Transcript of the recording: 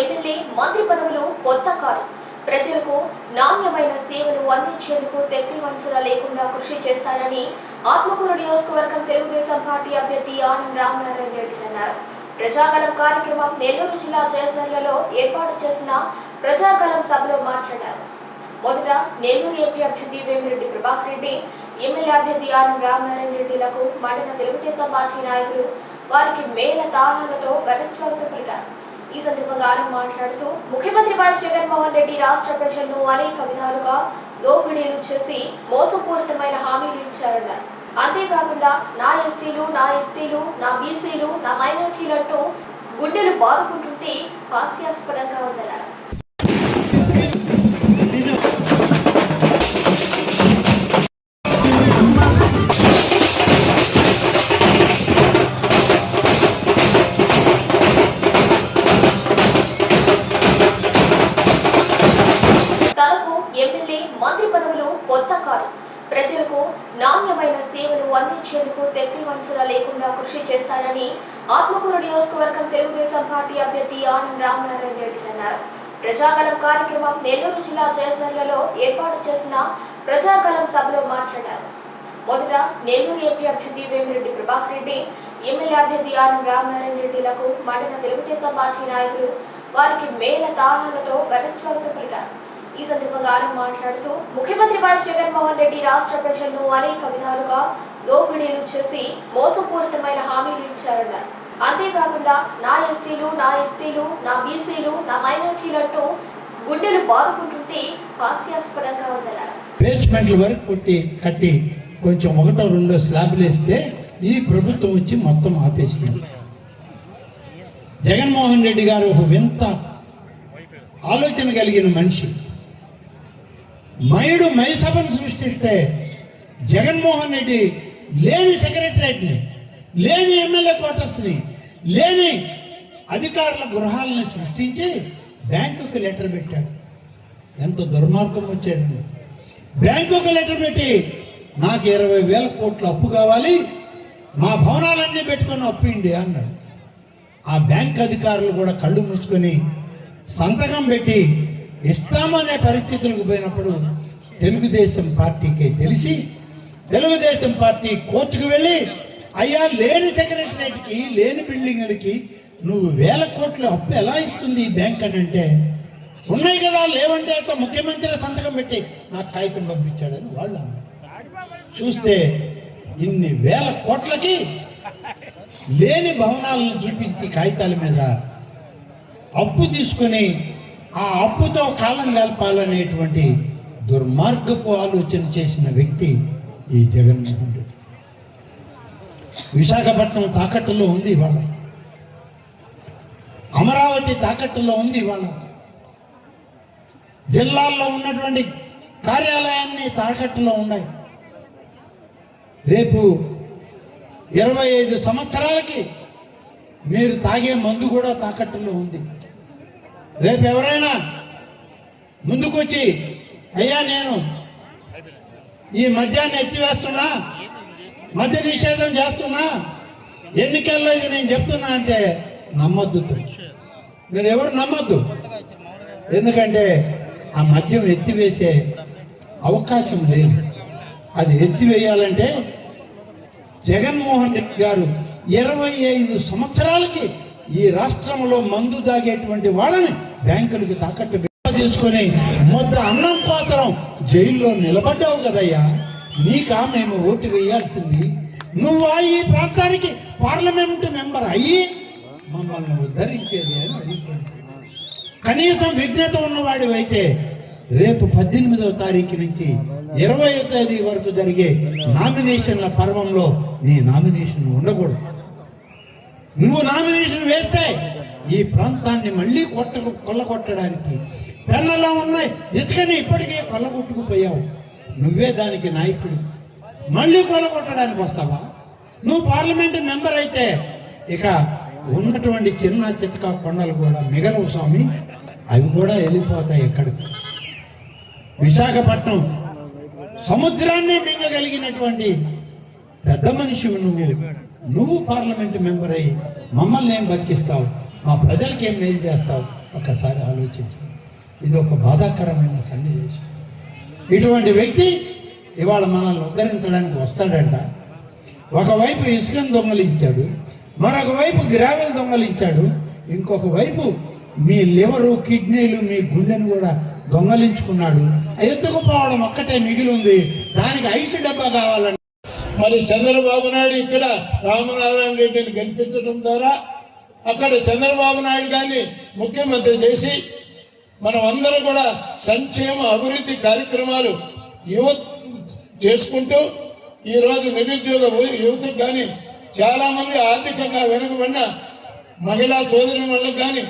MLA మంత్రి పదవులు కొత్త కాదు. ప్రజలకు నాణ్యమైన సేవలు అందించేందుకు శక్తి వంచన లేకుండా కృషి చేస్తారని ఆత్మకూరు నియోజకవర్గం తెలుగుదేశం పార్టీ అభ్యర్థి ఆనం రామనారాయణ రెడ్డి అన్నారు. ప్రజాగలం కార్యక్రమం నెల్లూరు జిల్లా జయచర్లలో ఏర్పాటు చేసిన ప్రజాగలం సభలో మాట్లాడారు. మొదట నెల్లూరు ఎంపీ అభ్యర్థి వేమిరెడ్డి ప్రభాకర్ రెడ్డి ఎమ్మెల్యే అభ్యర్థి ఆనం రామనారాయణ రెడ్డిలకు మండల తెలుగుదేశం పార్టీ నాయకులు వారికి మేల తాళాలతో ఘన స్వాగతం పలికారు. ఈ సందర్భంగా ఆయన మాట్లాడుతూ ముఖ్యమంత్రి వైఎస్ జగన్మోహన్ రెడ్డి రాష్ట్ర ప్రజలను అనేక విధాలుగా దోపిడీలు చేసి మోసపూరితమైన హామీలు ఇచ్చారన్నారు. అంతేకాకుండా నా ఎస్టీలు నా ఎస్టీలు నా బీసీలు నా మైనార్టీలు అంటూ గుండెలు బాదుకుంటుంటే హాస్యాస్పదంగా ఉందన్నారు. సేవలు శక్తి వంచన లేకుండా కృషి చేస్తారని ఆత్మకూరు నియోజకవర్గం తెలుగుదేశం పార్టీ అభ్యర్థి ఆనం రామనారాయణ రెడ్డి అన్నారు. ప్రజాగలం కార్యక్రమం నెల్లూరు జిల్లా జయచర్లలో ఏర్పాటు చేసిన ప్రజాగలం సభలో మాట్లాడారు. మొదట నెల్లూరు ఎంపీ అభ్యర్థి వేమిరెడ్డి ప్రభాకర్ రెడ్డి ఎమ్మెల్యే అభ్యర్థి ఆనం రామనారాయణ రెడ్డిలకు మండల తెలుగుదేశం పార్టీ నాయకులు వారికి మేల తాళాలతో ఘన స్వాగతం పలికారు. ఈ సందర్భంగా ఆయన మాట్లాడుతూ ముఖ్యమంత్రి వైఎస్ జగన్మోహన్ రెడ్డి రాష్ట్ర ప్రజలను అనేక విధాలుగా దోపిడీలు చేసి మోసపూరితమైన హామీలు ఇచ్చారన్నారు అంతేకాకుండా నా ఎస్టీలు నా ఎస్టీలు నా బీసీలు నా మైనార్టీలు అంటూ గుండెలు బాదుకుంటుంటే హాస్యాస్పదంగా ఉందన్నారు బేస్మెంట్ల వరకు కొట్టి కట్టి కొంచెం ఒకటో రెండో స్లాబ్లు వేస్తే ఈ ప్రభుత్వం వచ్చి మొత్తం ఆపేసింది. జగన్మోహన్ రెడ్డి గారు ఒక వింత ఆలోచన కలిగిన మనిషి. మయుడు మైసభను సృష్టిస్తే జగన్మోహన్ రెడ్డి లేని సెక్రటరేట్ని లేని ఎమ్మెల్యే క్వార్టర్స్ని లేని అధికారుల గృహాలను సృష్టించి బ్యాంకుకి లెటర్ పెట్టాడు. ఎంత దుర్మార్గం వచ్చాడండి బ్యాంకుకి లెటర్ పెట్టి నాకు ఇరవై వేల కోట్ల అప్పు కావాలి మా భవనాలన్నీ పెట్టుకొని అప్పిండి అన్నాడు. ఆ బ్యాంక్ అధికారులు కూడా కళ్ళు మూసుకొని సంతకం పెట్టి ఇస్తామనే పరిస్థితులకు పోయినప్పుడు తెలుగుదేశం పార్టీకి తెలిసి తెలుగుదేశం పార్టీ కోర్టుకు వెళ్ళి అయ్యా లేని సెక్రటరేట్కి లేని బిల్డింగులకి నువ్వు వేల కోట్ల అప్పు ఎలా ఇస్తుంది ఈ బ్యాంక్ అని అంటే ఉన్నాయి కదా లేవంటే అట్లా ముఖ్యమంత్రి సంతకం పెట్టి నాకు కాగితం పంపించాడని వాళ్ళు అన్నారు. చూస్తే ఇన్ని వేల కోట్లకి లేని భవనాలను చూపించి కాగితాల మీద అప్పు తీసుకొని ఆ అప్పుతో కాలం గలపాలనేటువంటి దుర్మార్గపు ఆలోచన చేసిన వ్యక్తి ఈ జగన్మోహన్ రెడ్డి విశాఖపట్నం తాకట్టులో ఉంది ఇవాళ. అమరావతి తాకట్టులో ఉంది ఇవాళ. జిల్లాల్లో ఉన్నటువంటి కార్యాలయాన్ని తాకట్టులో ఉన్నాయి. రేపు ఇరవై ఐదు సంవత్సరాలకి మీరు తాగే మందు కూడా తాకట్టులో ఉంది. రేపు ఎవరైనా ముందుకొచ్చి అయ్యా నేను ఈ మద్యాన్ని ఎత్తివేస్తున్నా? మద్య నిషేధం చేస్తున్నా? ఎన్నికల్లో ఇది నేను చెప్తున్నా అంటే నమ్మొద్దు మీరు ఎవరు నమ్మొద్దు? ఎందుకంటే ఆ మద్యం ఎత్తివేసే అవకాశం లేదు. అది ఎత్తివేయాలంటే జగన్మోహన్ రెడ్డి గారు ఇరవై ఐదు సంవత్సరాలకి ఈ రాష్ట్రంలో మందు దాగేటువంటి వాళ్ళని బ్యాంకులకి తాకట్టు తీసుకొని మొత్తం అన్నం కోసం జైల్లో నిలబడ్డావు కదయ్యా. నీకా మేము ఓటు వేయాల్సింది. నువ్వా ఈ ప్రాంతానికి పార్లమెంట్ మెంబర్ అయ్యి మమ్మల్ని ఉద్ధరించేది అని కనీసం విఘ్నత ఉన్నవాడివైతే రేపు పద్దెనిమిదవ తారీఖు నుంచి ఇరవై తేదీ వరకు జరిగే నామినేషన్ల పర్వంలో నీ నామినేషన్ ఉండకూడదు. నువ్వు నామినేషన్ వేస్తే ఈ ప్రాంతాన్ని మళ్ళీ కొట్ట కొల్లగొట్టడానికి పెన్నలో ఉన్నాయి. ఇసుకని ఇప్పటికే కొల్లగొట్టుకుపోయావు. నువ్వే దానికి నాయకుడు. మళ్ళీ కొల్లగొట్టడానికి వస్తావా? నువ్వు పార్లమెంట్ మెంబర్ అయితే ఇక ఉన్నటువంటి చిన్న చితక కొండలు కూడా మిగలవు స్వామి. అవి కూడా వెళ్ళిపోతాయి ఎక్కడికి. విశాఖపట్నం సముద్రాన్ని మింగగలిగినటువంటి పెద్ద మనిషి నువ్వు. నువ్వు పార్లమెంట్ మెంబర్ అయ్యి మమ్మల్ని ఏం బతికిస్తావు? మా ప్రజలకి ఏం మేలు చేస్తావు? ఒకసారి ఆలోచించు. ఇది ఒక బాధాకరమైన సన్నివేశం. ఇటువంటి వ్యక్తి ఇవాళ మనల్ని ఉద్ధరించడానికి వస్తాడంట. ఒకవైపు ఇసుకను దొంగలించాడు మరొక వైపు గ్రావెల్ దొంగలించాడు ఇంకొక వైపు మీ లివరు కిడ్నీలు మీ గుండెను కూడా దొంగలించుకున్నాడు. ఎత్తుకుపోవడం ఒక్కటే మిగిలి ఉంది. దానికి ఐసు డబ్బా కావాలని మరి చంద్రబాబు నాయుడు ఇక్కడ రామనారాయణ రెడ్డిని గెలిపించడం ద్వారా అక్కడ చంద్రబాబు నాయుడు గారిని ముఖ్యమంత్రి చేసి మనం అందరం కూడా సంక్షేమ అభివృద్ధి కార్యక్రమాలు యువ చేసుకుంటూ ఈరోజు నిరుద్యోగ యువతకు కానీ చాలామంది ఆర్థికంగా వెనుకబడిన మహిళా సోదరి వాళ్ళకు కానీ